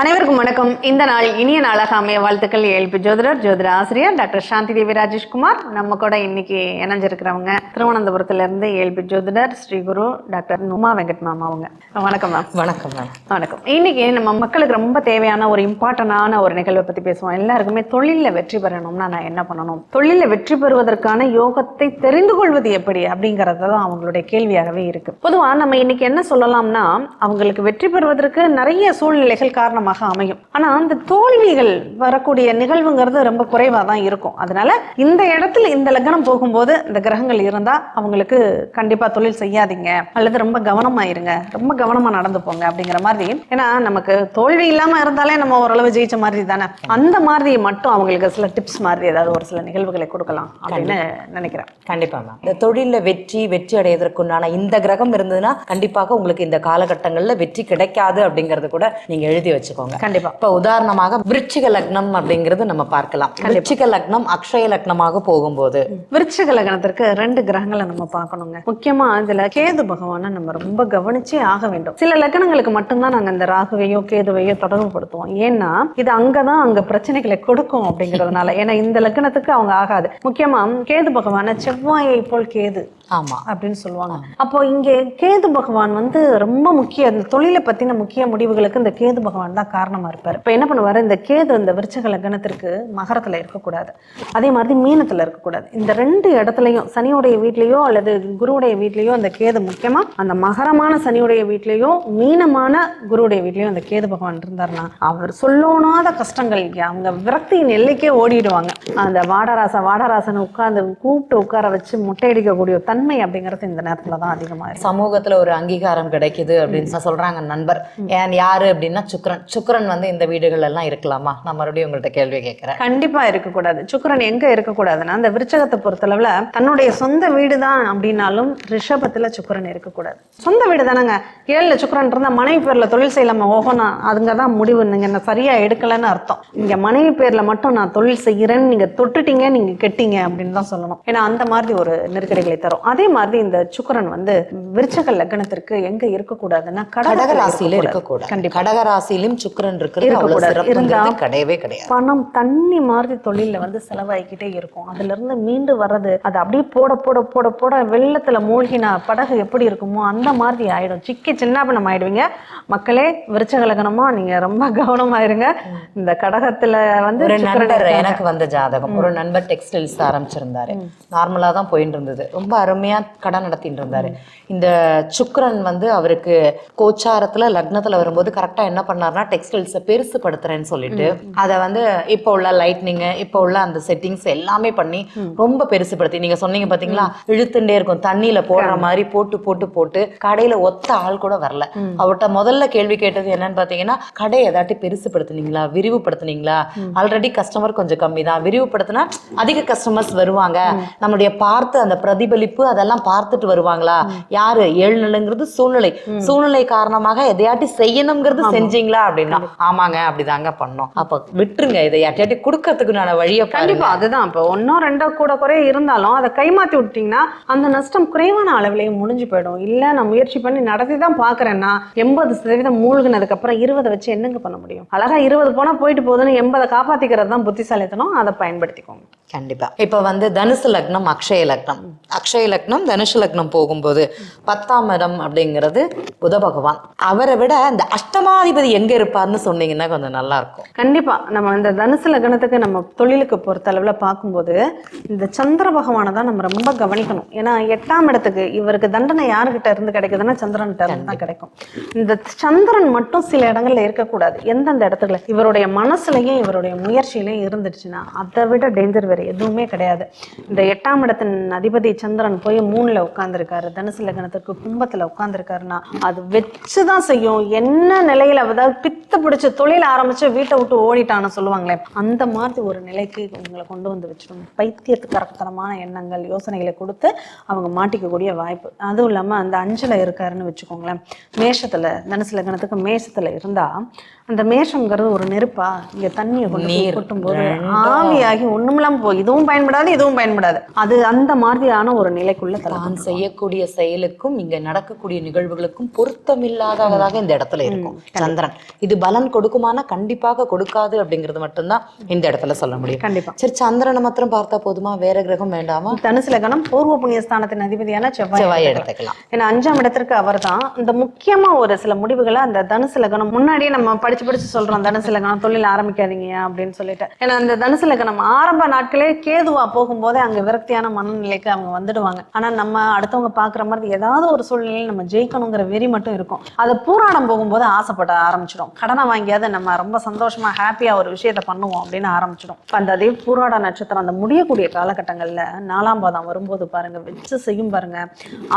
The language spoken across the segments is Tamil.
அனைவருக்கும் வணக்கம். இந்த நாள் இனிய நாளாக அமைய வாழ்த்துக்கள் ஏழ்பி ஜோதிடர் ஜோதிட ஆசிரியர் டாக்டர் சாந்தி தேவி ராஜேஷ்குமார். நம்ம கூட இன்னைக்கு இணைஞ்சிருக்கிறவங்க திருவனந்தபுரத்துல இருந்து ஏழ்பி ஜோதிடர் ஸ்ரீ குரு டாக்டர் உமா வெங்கட் மாமா அவங்க. வணக்கம் மேம். வணக்கம் மேம். வணக்கம். இன்னைக்கு நம்ம மக்களுக்கு ரொம்ப தேவையான ஒரு இம்பார்ட்டன்டான ஒரு நிகழ்வை பத்தி பேசுவோம். எல்லாருக்குமே தொழிலில் வெற்றி பெறணும்னா நான் என்ன பண்ணணும்? தொழிலில் வெற்றி பெறுவதற்கான யோகத்தை தெரிந்து கொள்வது எப்படி அப்படிங்கறது தான் அவங்களுடைய கேள்வியாகவே இருக்கு. பொதுவா நம்ம இன்னைக்கு என்ன சொல்லலாம்னா அவங்களுக்கு வெற்றி பெறுவதற்கு நிறைய சூழ்நிலைகள் காரணமாக அமையும். ஆனா அந்த தோல்விகள் வரக்கூடிய நிகழ்வுங்கிறது ரொம்ப குறைவா தான் இருக்கும். அதனால இந்த இடத்துல இந்த லக்னம் போகும்போது இந்த கிரகங்கள் இருந்தா அவங்களுக்கு கண்டிப்பா தொழில் செய்யாதீங்க. அல்லது ரொம்ப கவனமா இருங்க ரொம்ப கவனமா நடந்து போங்க அப்படிங்கிற மாதிரி. ஏன்னா நமக்கு தோல்வி இல்லாம இருந்தாலே நம்ம ஓரளவு ஜெயிச்ச மாதிரி தானே. அந்த மாதிரி மட்டும் அவங்களுக்கு சில டிப்ஸ் மாதிரி ஏதாவது ஒரு சில நிகழ்வுகளை கொடுக்கலாம் அப்படின்னு நினைக்கிறேன். கண்டிப்பா மேம் இந்த தொழில்ல வெற்றி வெற்றி அடைவதற்குண்டான இந்த கிரகம் இருந்ததுன்னா கண்டிப்பாக உங்களுக்கு இந்த காலகட்டங்கள்ல வெற்றி கிடைக்காது அப்படிங்கறது கூட நீங்க எழுதி வச்சுக்கோங்க. கண்டிப்பா. இப்ப உதாரணமாக விருச்சிக லக்னம் அப்படிங்கறது நம்ம பார்க்கலாம். விருச்சிக லக்னம் அக்ஷய லக்னமாக போகும்போது. விருச்சிக லக்னத்திற்கு ரெண்டு கிரகங்களை நம்ம பார்க்கணுங்க. முக்கியமா இதுல கேது பகவானை நம்ம ரொம்ப கவனிச்சே ஆக வேண்டும். சில லக்னங்களுக்கு மட்டும்தான் நாங்க இந்த ராகுவையோ கேதுவையோ தொடர்புபடுத்துவோம் ஏன்னா இது அங்கதான் அங்க பிரச்சனைகளை கொடுக்கும் அப்படிங்கிறதுனால. ஏன்னா இந்த லக்னத்துக்கு அவங்க ஆகாது. முக்கியமா கேது பகவானை செவ்வாயை போல் கேது ஆமா. அப்படின்னு சொல்லுவாங்க. அப்போ இங்கே கேது பகவான் வந்து ரொம்ப முக்கிய இந்த தொழிலை பத்தின முக்கிய முடிவுகளுக்கு இந்த கேது பகவான் தான் காரணமா இருப்பார். இப்போ என்ன பண்ணுவாரு? இந்த கேது இந்த விருச்சக லக்னத்திற்கு மகரத்துல இருக்கக்கூடாது. அதே மாதிரி மீனத்துல இருக்கக்கூடாது. இந்த ரெண்டு இடத்துலையும் சனியுடைய வீட்லயோ அல்லது குருவுடைய வீட்லயோ அந்த கேது முக்கியமா அந்த மகரமான சனியுடைய வீட்லயோ மீனமான குருவுடைய வீட்லயோ அந்த கேது பகவான் இருந்தாருன்னா அவர் சொல்லோனாத கஷ்டங்கள் அவங்க விரக்தியின் எல்லைக்கே ஓடிடுவாங்க. அந்த வாடராச வாடராசனை உட்கார்ந்து கூப்பிட்டு உட்கார வச்சு முட்டையடிக்கக்கூடிய தன்மை அப்படிங்கிறது இந்த நேரத்துல தான் அதிகமா இருக்கு. சமூகத்துல ஒரு அங்கீகாரம் கிடைக்குது அப்படின்னு சொல்றாங்க நண்பர். ஏன் யாரு அப்படின்னா சுக்கிரன். சுக்கிரன் வந்து இந்த வீடுகள் எல்லாம் இருக்கலாமா? நான் மறுபடியும் உங்கள்ட்ட கேள்வி கேட்கிறேன். கண்டிப்பா இருக்கக்கூடாது. சுக்கிரன் எங்க இருக்கக்கூடாதுன்னா அந்த விருச்சகத்தை பொறுத்தளவுல தன்னுடைய சொந்த வீடு தான் அப்படின்னாலும் ரிஷபத்துல சுக்கிரன் இருக்கக்கூடாது. சொந்த வீடு தானேங்க. ஏழுல சுக்கிரன் இருந்தா மனைவி பேர்ல தொழில் செய்யலாமா? ஓஹோனா அதுங்க தான் முடிவு. நீங்க என்ன சரியா எடுக்கலன்னு அர்த்தம். இங்க மனைவி பேர்ல மட்டும் நான் தொழில் செய்கிறேன்னு நீங்க தொட்டுட்டீங்க நீங்க கெட்டீங்க அப்படின்னு தான் சொல்லணும். ஏன்னா அந்த மாதிரி ஒரு நெருக்கடிகளை தரும். அதே மாதிரி இந்த சுக்கிரன் வந்து விருச்சக லக்னத்திற்கு எங்க இருக்கக்கூடாதுன்னா கடக கடகத்துல ராசியில இருக்கக்கூடாது. கண்டிப்பா. கடக ராசியிலும் சுக்கிரன் இருக்கிறது கிடையவே கிடையாது. பணம் தண்ணி மாதிரி தொழில்ல வந்து செலவாகிக்கிட்டே இருக்கும். அதுல இருந்து மீண்டு வர்றது அது அப்படியே போட போட போட போட வெள்ளத்துல மூழ்கினா படகு எப்படி இருக்குமோ அந்த மாதிரி ஆயிடும். சிக்கி சின்னாபனம் ஆயிடுவீங்க. மக்களே விருச்சகலகனமா நீங்க ரொம்ப கவனமா இருங்க. இந்த கடகத்துல வந்து ஒரு நண்பர். எனக்கு வந்த ஜாதகம். ஒரு நண்பர் டெக்ஸ்டைல்ஸ் ஆரம்பிச்சிருந்தாரு. நார்மலா தான் போயிட்டு இருந்தது ரொம்ப அருமையா கடை நடத்திட்டு இருந்தாரு இந்த சுக்கிரன் வந்து அவருக்கு கோச்சாரத்துல லக்னத்துல வரும்போது கரெக்டா என்ன பண்ணாருன்னா டெக்ஸ்டைல்ஸை பெருசு படுத்துறேன்னு சொல்லிட்டு அதை வந்து இப்போ உள்ள லைட்னிங் இப்போ உள்ள அந்த செட்டிங்ஸ் எல்லாமே பண்ணி ரொம்ப பெருசுபடுத்தி நீங்க சொன்னீங்க பாத்தீங்களா? இழுத்துட்டே இருக்கும் தண்ணியில போடுற மாதிரி போட்டு போட்டு போட்டு கடையில ஒத்த ஆள் கூட வரல. அவர்கிட்ட முதல்ல கேள்வி கேட்டது என்னன்னு பாத்தீங்கன்னா கடை ஏதாட்டி பெருசுபடுத்துனீங்களா? விரிவுபடுத்துனீங்களா? ஆல்ரெடி கஸ்டமர் கொஞ்சம் கம்மி தான் விரிவுபடுத்தினா அதிக கஸ்டமர்ஸ் வருவாங்க. நம்மளுடைய பார்த்து அந்த பிரதிபலிப்பு அதெல்லாம் பார்த்துட்டு வருவாங்களா? யாரு? ஏழ்நிலைங்கிறது சூழ்நிலை. சூழ்நிலை காரணமாக எதையாட்டி செய்யணுங்கிறது செஞ்சீங்களா? அப்படின்னா ஆமாங்க அப்படிதாங்க பண்ணோம். அப்ப விட்டுருங்க இதை யார்ட்டையாட்டி கொடுக்கறதுக்கு நான் வழியை கண்டிப்பா அதுதான். இப்போ ஒன்னோ ரெண்டோ கூட குறைய இருந்தாலும் அதை கைமாத்தி விட்டீங்கன்னா அந்த நஷ்டம் குறைவான அளவிலேயே முடிஞ்சு போயிடும். இல்ல நான் முயற்சி பண்ணி நடத்தி தான் பாக்குறேன்னா எண்பது சதவீதம் மூழ்கினதுக்கு அப்புறம் இருபதை வச்சு என்னங்க பண்ண முடியும்? அழகா இருபது போனா போயிட்டு போகுதுன்னு எண்பதை காப்பாத்திக்கிறது தான் புத்திசாலித்தனம். அதை பயன்படுத்திக்கோங்க. கண்டிப்பா. இப்ப வந்து தனுசு லக்னம் அக்ஷய லக்னம். அக்ஷய லக்னம் தனுசு லக்னம் போகும்போது பத்தாம் இடம் அப்படிங்கிறது புத பகவான். அவரை விட இந்த அஷ்டமாதிபதி எங்க இருப்பார்னு சொன்னீங்கன்னா கொஞ்சம் நல்லா இருக்கும் கண்டிப்பா. நம்ம இந்த தனுசு லக்னத்துக்கு நம்ம தொழிலுக்கு பொறுத்த அளவுல பார்க்கும்போது இந்த சந்திர பகவானை தான் நம்ம ரொம்ப கவனிக்கணும். ஏன்னா எட்டாம் இடத்துக்கு இவருக்கு தண்டனை யாருகிட்ட இருந்து கிடைக்குதுன்னா சந்திரன்கிட்ட இருந்து தான் கிடைக்கும். இந்த சந்திரன் மட்டும் சில இடங்கள்ல இருக்கக்கூடாது. எந்தெந்த இடத்துல? இவருடைய மனசுலயும் இவருடைய முயற்சியிலையும் இருந்துச்சுன்னா அதை விட டேஞ்சர் வேற எதுவுமே கிடையாது. இந்த எட்டாம் இடத்தின் அதிபதி சந்திரன் போய் மூணுல உட்கார்ந்துருக்காரு. தனுசு லக்னத்துக்கு கும்பத்துல உட்கார்ந்துருக்காருன்னா அது வச்சுதான் செய்யும். என்ன நிலையில அதாவது பித்து பிடிச்ச தொழில் ஆரம்பிச்சு வீட்டை விட்டு ஓடிட்டான்னு சொல்லுவாங்களே அந்த மாதிரி ஒரு நிலைக்கு உங்களை கொண்டு வந்து வச்சிடும் பைத்தியத்துக்கு கரத்தனமான எண்ணங்கள் யோசனைகளை கொடுத்து அவங்க மாட்டிக்கக்கூடிய வாய்ப்பு. அதுவும் இல்லாம அந்த அஞ்சுல இருக்காருன்னு வச்சுக்கோங்களேன். மேஷத்துல தனுசு லக்னத்துக்கு மேஷத்துல இருந்தா அந்த மேஷங்கிறது ஒரு நெருப்பா இங்க தண்ணியை கொண்டு போய் நீர். கொட்டும் போது அப்போ இதுவும் பயன்படாது இதுவும் பயன்படாது. அது அந்த மாதிரியான ஒரு நிலைக்குள்ள தான் செய்யக்கூடிய செயலுக்கும் இங்க நடக்கக்கூடிய நிகழ்வுகளுக்கும் பொருத்தமில்லாததாக இந்த இடத்துல இருக்கும். சந்திரன். இது பலன் கொடுக்குமானா கண்டிப்பாக கொடுக்காது அப்படிங்கிறது மட்டும்தான் இந்த இடத்துல சொல்ல முடியும். கண்டிப்பா. சரி சந்திரனை மாத்திரம் பார்த்தா போதுமா? வேற கிரகம் வேண்டாமா? தனுசு லக்னம் பூர்வ புண்ணிய ஸ்தானத்தின் அதிபதியான செவ்வாய். எடுத்துக்கலாம். ஏன்னா அஞ்சாம் இடத்திற்கு அவர் தான் இந்த முக்கியமா ஒரு சில முடிவுகளை அந்த தனுசு லக்னம் முன்னாடியே நம்ம படிச்சு படிச்சு சொல்றோம் தனுசு லக்னம் தொழில் ஆரம்பிக்காதீங்க அப்படின்னு சொல்லிட்டு. ஏன்னா அந்த தனுசு லக்னம் ஆரம்ப நாட்களே கேதுவா போகும்போதே அங்க விரக்தியான மனநிலைக்கு அவங்க வந்துடுவாங்க. ஆனா நம்ம அடுத்தவங்க பாக்குற மாதிரி ஏதாவது ஒரு சூழ்நிலையில் நம்ம ஜெயிக்கணுங்கிற வெறி மட்டும் இருக்கும். அதை பூராடம் போகும்போது ஆசைப்பட ஆரம்பிச்சிடும். கடனை வாங்கியாவது நம்ம ரொம்ப சந்தோஷமா ஹாப்பியா ஒரு விஷயத்த பண்ணுவோம் அப்படின்னு ஆரம்பிச்சிடும். அந்த அதே பூராட நட்சத்திரம் அந்த முடியக்கூடிய காலகட்டங்கள்ல நாலாம் பாதம் வரும்போது பாருங்க வச்சு செய்யும் பாருங்க.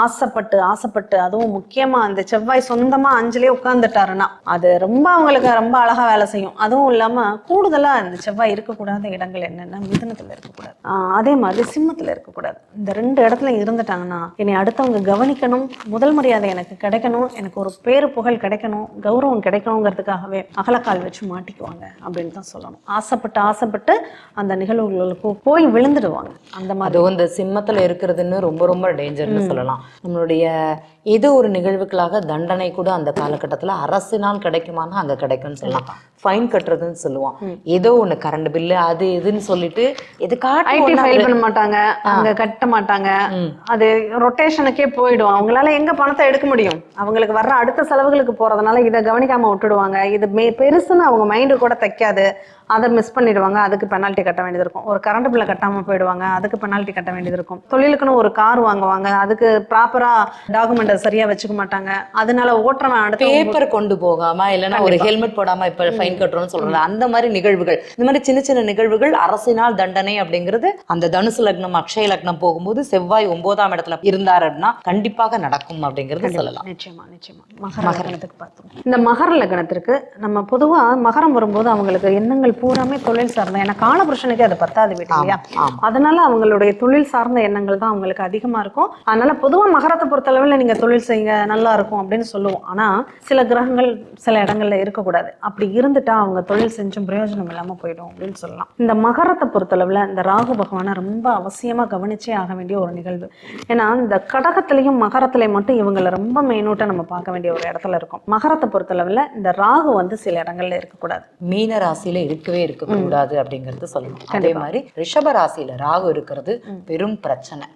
ஆசைப்பட்டு ஆசைப்பட்டு அதுவும் முக்கியமா அந்த செவ்வாய் சொந்தமா அஞ்சுலயே உட்கார்ந்துட்டாருன்னா அது ரொம்ப அவங்களுக்கு ரொம்ப அழகா வேலை செய்யும். அதுவும் இல்லாம கூடுதலா அந்த செவ்வாய் இருக்கக்கூடாத இடங்கள் என்னன்னா மிதுனத்துல இருக்கக்கூடாது. ஆஹ் அதே மாதிரி சிம்மத்துல இருக்கக்கூடாது. இந்த ரெண்டு இடத்துல இருந்துட்டாங்கன்னா என்னை அடுத்தவங்க கவனிக்கணும் முதல் மரியாதை எனக்கு கிடைக்கணும் எனக்கு ஒரு பேரு புகழ் கிடைக்கணும் கௌரவம் கிடைக்கணுங்கிறதுக்காகவே அகலக்கால் வச்சு மாட்டிக்குவாங்க அப்படின்னு தான் சொல்லணும். ஆசைப்பட்டு ஆசைப்பட்டு அந்த நிகழ்வுகளுக்கு போய் விழுந்துடுவாங்க. அந்த மாதிரி. இந்த சிம்மத்துல இருக்கிறதுன்னு ரொம்ப ரொம்ப டேஞ்சர்னு சொல்லலாம். நம்மளுடைய ஏதோ ஒரு நிகழ்வுகளாக தண்டனை கூட அந்த காலகட்டத்துல அரசினால் கிடைக்குமானா அங்க கிடைக்கும்னு சொல்லலாம். ஃபைன் கட்டுறதுன்னு சொல்லுவோம் ஏதோ ஒண்ணு கரண்ட் பில்லு அது இதுன்னு சொல்லிட்டு எதுக்காட்டி ஃபைல் பண்ண மாட்டாங்க அங்க கட்ட மாட்டாங்க. அது ரொட்டேஷனுக்கே போயிடும். அவங்களால எங்க பணத்தை எடுக்க முடியும்? அவங்களுக்கு வர்ற அடுத்த செலவுகளுக்கு போறதுனால இதை கவனிக்காம விட்டுடுவாங்க. இது பெருசுன்னு அவங்க மைண்டு கூட தைக்காது. அதை மிஸ் பண்ணிடுவாங்க. அதுக்கு பெனால்ட்டி கட்ட வேண்டியது இருக்கும். ஒரு கரண்ட் பில்லை கட்டாம போயிடுவாங்க. அதுக்கு பெனால்ட்டி கட்ட வேண்டியது இருக்கும். தொழிலுக்குன்னு ஒரு கார் வாங்குவாங்க. அதுக்கு ப்ராப்பரா டாக்குமெண்ட்டை சரியா வச்சுக்க மாட்டாங்க. அதனால ஓட்டுறவன் அடுத்த பேப்பர் கொண்டு போகாம இல்லைன்னா ஒரு ஹெல்மெட் போடாம இப்ப ஃபைன் கட்டுறோம்னு சொல்றாங்க அந்த மாதிரி நிகழ்வுகள் இந்த மாதிரி சின்ன சின்ன நிகழ்வுகள் அரசினால் தண்டனை அப்படிங்கிறது அந்த தனுசு லக்னம் அக்ஷய லக்னம் போகும்போது செவ்வாய் ஒன்பதாம் இடத்துல இருந்தார் அப்படின்னா கண்டிப்பாக நடக்கும் அப்படிங்கறது சொல்லலாம். நிச்சயமா நிச்சயமா. மகர. லக்னத்துக்கு பார்த்தோம். இந்த மகர லக்னத்திற்கு நம்ம பொதுவா மகரம் வரும்போது அவங்களுக்கு எண்ணங்கள் பூராமே தொழில் சார்ந்த ஏன்னா காலபுருஷனுக்கு அது பத்தாது வீட்டு இல்லையா? அதனால அவங்களுடைய தொழில் சார்ந்த எண்ணங்கள் தான் அவங்களுக்கு அதிகமா இருக்கும். அதனால பொதுவா மகரத்தை பொறுத்தளவில் நீங்க தொழில் செய்யுங்க நல்லா இருக்கும் அப்படின்னு சொல்லுவோம். ஆனா சில கிரகங்கள் சில இடங்கள்ல இருக்கக்கூடாது. அப்படி இருந்துட்டா அவங்க தொழில் செஞ்சும் பிரயோஜனம் இல்லாம போயிடும் அப்படின்னு சொல்லலாம். இந்த மகரத்தை பொறுத்தளவுல இந்த ராகு பகவானை ரொம்ப அவசியமா கவனிச்சே ஆக வேண்டிய ஒரு நிகழ்வு. ஏன்னா இந்த கடகத்திலையும் மகரத்திலையும் மட்டும் இவங்களை ரொம்ப மெயினூட்டா நம்ம பார்க்க வேண்டிய ஒரு இடத்துல இருக்கும். மகரத்தை பொறுத்தளவுல இந்த ராகு வந்து சில இடங்கள்ல இருக்கக்கூடாது. மீன ராசியில இருக்கவே இருக்க கூடாது அப்படிங்கறது சொல்லணும். அதே மாதிரி ரிஷப ராசியில ராகு இருக்கிறது பெரும் பிரச்சனை.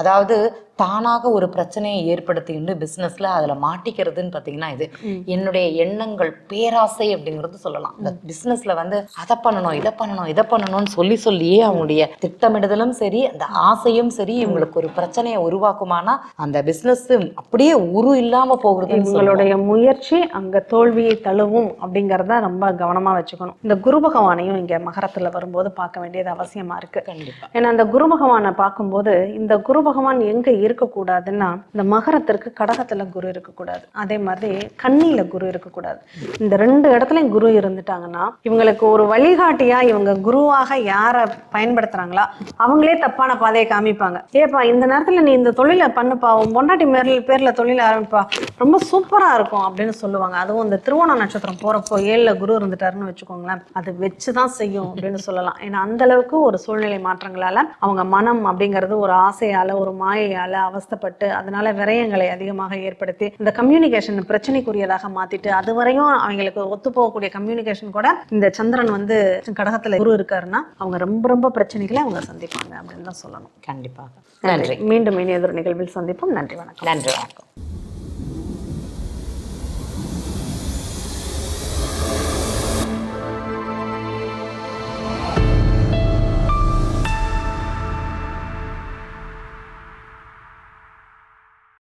அதாவது தானாக ஒரு பிரச்சனையை ஏற்படுத்திட்டு பிசினஸ்ல அதுல மாட்டிக்கிறதுன்னு பாத்தீங்கன்னா இது. என்னுடைய எண்ணங்கள் பேராசை அப்படிங்கிறது சொல்லலாம். இந்த பிசினஸ்ல வந்து அதை பண்ணணும் இதை பண்ணணும் இதை பண்ணணும்னு சொல்லி சொல்லியே அவங்களுடைய திட்டமிடுதலும் சரி அந்த ஆசையும் சரி இவங்களுக்கு ஒரு பிரச்சனையை உருவாக்குமானா அந்த பிசினஸ் அப்படியே உரு இல்லாம போகிறதுன்னு சொல்லலாம் உங்களுடைய முயற்சி அங்க தோல்வியை தழுவும் அப்படிங்கறத ரொம்ப கவனமா வச்சுக்கணும். இந்த குரு பகவானையும் இங்க மகரத்துல வரும்போது பார்க்க வேண்டியது அவசியமா இருக்கு. கண்டிப்பா. ஏன்னா அந்த குரு பகவானை பார்க்கும்போது இந்த குரு பகவான் எங்க இருக்கக்கூடாதுன்னா இந்த மகரத்திற்கு கடகத்துல குரு இருக்கக்கூடாது. அதே மாதிரி கன்னியில குரு இருக்கக்கூடாது. இந்த ரெண்டு இடத்துலயும் குரு இருந்துட்டாங்கன்னா இவங்களுக்கு ஒரு வழிகாட்டியா இவங்க குருவாக யாரை பயன்படுத்துறாங்களா அவங்களே தப்பான பாதையை காமிப்பாங்க. ஏப்பா இந்த நேரத்துல நீ இந்த தொழிலை பண்ணுப்பா உன் பொண்டாட்டி மேல பேர்ல தொழில் ஆரம்பிப்பா ரொம்ப சூப்பரா இருக்கும் அப்படின்னு சொல்லுவாங்க. அதுவும் இந்த திருவோண நட்சத்திரம் போறப்போ ஏழுல குரு இருந்துட்டாருன்னு வச்சுக்கோங்களேன். அது வச்சுதான் செய்யும் அப்படின்னு சொல்லலாம். ஏன்னா அந்த அளவுக்கு ஒரு சூழ்நிலை மாற்றங்களால அவங்க மனம் அப்படிங்கிறது ஒரு ஆசையால ஒரு மாயையால அவஸ்தைப்பட்டு அதனால விரயங்களை அதிகமாக ஏற்படுத்தி இந்த கம்யூனிகேஷன் பிரச்சனைக்குரியதாக மாத்திட்டு அது வரையும் அவங்களுக்கு ஒத்து போகக்கூடிய கம்யூனிகேஷன் கூட இந்த சந்திரன் வந்து கடகத்துல குரு இருக்காருன்னா அவங்க ரொம்ப ரொம்ப பிரச்சனைகளை அவங்க சந்திப்பாங்க அப்படின்னு தான் சொல்லணும். கண்டிப்பாக. நன்றி. மீண்டும் இனி எதிர் நிகழ்வில் சந்திப்போம். நன்றி வணக்கம். நன்றி வணக்கம்.